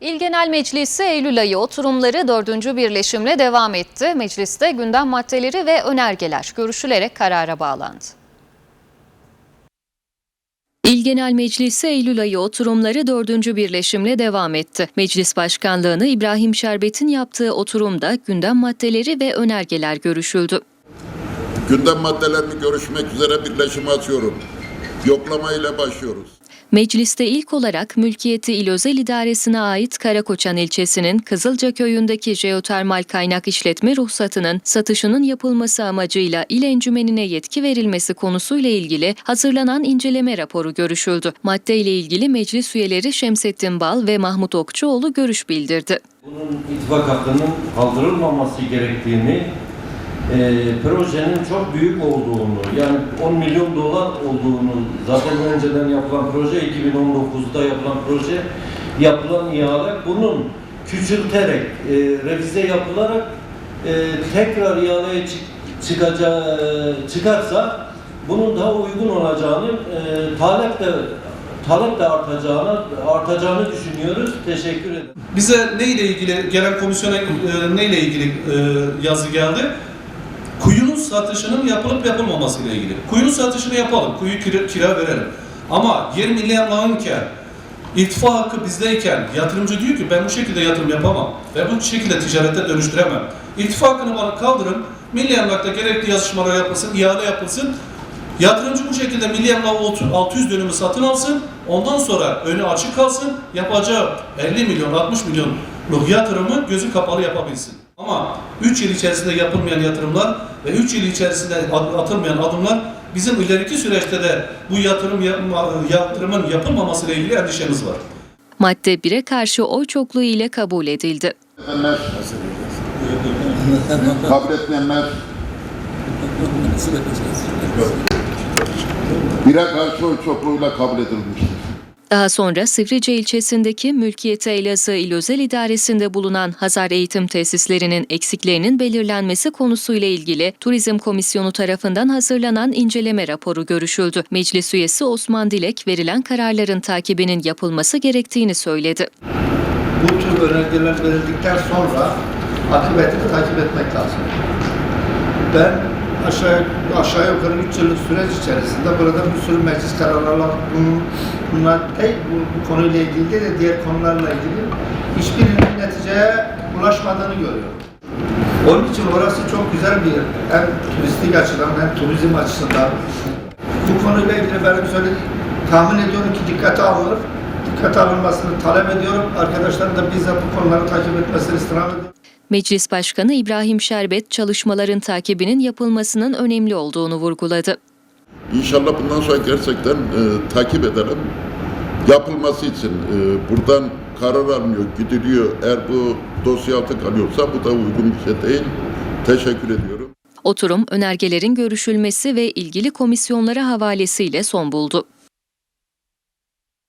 İl Genel Meclisi Eylül ayı oturumları dördüncü birleşimle devam etti. Mecliste gündem maddeleri ve önergeler görüşülerek karara bağlandı. İl Genel Meclisi Eylül ayı oturumları dördüncü birleşimle devam etti. Meclis Başkanlığını İbrahim Şerbet'in yaptığı oturumda gündem maddeleri ve önergeler görüşüldü. Gündem maddelerini görüşmek üzere birleşime açıyorum. Yoklama ile başlıyoruz. Mecliste ilk olarak mülkiyeti İl Özel İdaresi'ne ait Karakoçan ilçesinin Kızılca köyündeki jeotermal kaynak işletme ruhsatının satışının yapılması amacıyla il encümenine yetki verilmesi konusuyla ilgili hazırlanan inceleme raporu görüşüldü. Maddeyle ilgili meclis üyeleri Şemsettin Bal ve Mahmut Okçuoğlu görüş bildirdi. Bunun ittifak hakkının kaldırılmaması gerektiğini, e, projenin çok büyük olduğunu, yani 10 milyon dolar olduğunu, zaten önceden yapılan proje, 2019'da yapılan proje, yapılan ihale, bunun küçülterek, e, revize yapılarak e, tekrar ihaleye çık, çıkacağı, çıkarsa bunun daha uygun olacağını, e, talep de talep de artacağını artacağını düşünüyoruz. Teşekkür ederim. Bize ne ile ilgili gelen komisyona e, ne ile ilgili e, yazı geldi? Satışının yapılıp yapılmaması ile ilgili. Kuyunun satışını yapalım, kuyu kira, kira verelim. Ama yer milli emlakınken, irtifa hakkı bizdeyken yatırımcı diyor ki ben bu şekilde yatırım yapamam ve bu şekilde ticarete dönüştüremem. İrtifa hakkını bana kaldırın, milli emlakta gerekli yazışmalar yapılsın, ihale yapılsın. Yatırımcı bu şekilde milli emlak 600 dönümü satın alsın, ondan sonra önü açık kalsın, yapacağı 50 milyon, 60 milyonluk yatırımı gözü kapalı yapabilsin. Ama 3 yıl içerisinde yapılmayan yatırımlar ve 3 yıl içerisinde atılmayan adımlar bizim ileriki süreçte de bu yatırım yapma- yatırımın yapılmaması ile ilgili endişemiz var. Madde 1'e karşı oy çokluğu ile kabul edildi. Kabul etmeyenler, bire karşı oy çokluğuyla kabul edilmiştir. Daha sonra Sivrice ilçesindeki Mülkiyeti Elazığ İl Özel İdaresi'nde bulunan Hazar Eğitim Tesislerinin eksiklerinin belirlenmesi konusuyla ilgili Turizm Komisyonu tarafından hazırlanan inceleme raporu görüşüldü. Meclis üyesi Osman Dilek verilen kararların takibinin yapılması gerektiğini söyledi. bu tür önergeler verildikten sonra akıbetini takip etmek lazım. Ben aşağı aşağı yukarı 3 yıllık süreç içerisinde burada bir sürü meclis kararlarla bunun, bunlar tek bu, bu konuyla ilgili değil de diğer konularla ilgili hiçbirinin neticeye ulaşmadığını görüyorum. Onun için orası çok güzel bir yer. Hem turistik açıdan hem turizm açısından. Bu konuyla ilgili benim söylediğim tahmin ediyorum ki dikkate alınır. Dikkate alınmasını talep ediyorum. Arkadaşların da bizzat bu konuları takip etmesini istirham ediyorum. Meclis Başkanı İbrahim Şerbet çalışmaların takibinin yapılmasının önemli olduğunu vurguladı. İnşallah bundan sonra gerçekten e, takip edelim. Yapılması için e, buradan karar alınıyor, gidiliyor. Eğer bu dosya altı kalıyorsa bu da uygun bir şey değil. Teşekkür ediyorum. Oturum önergelerin görüşülmesi ve ilgili komisyonlara havalesiyle son buldu.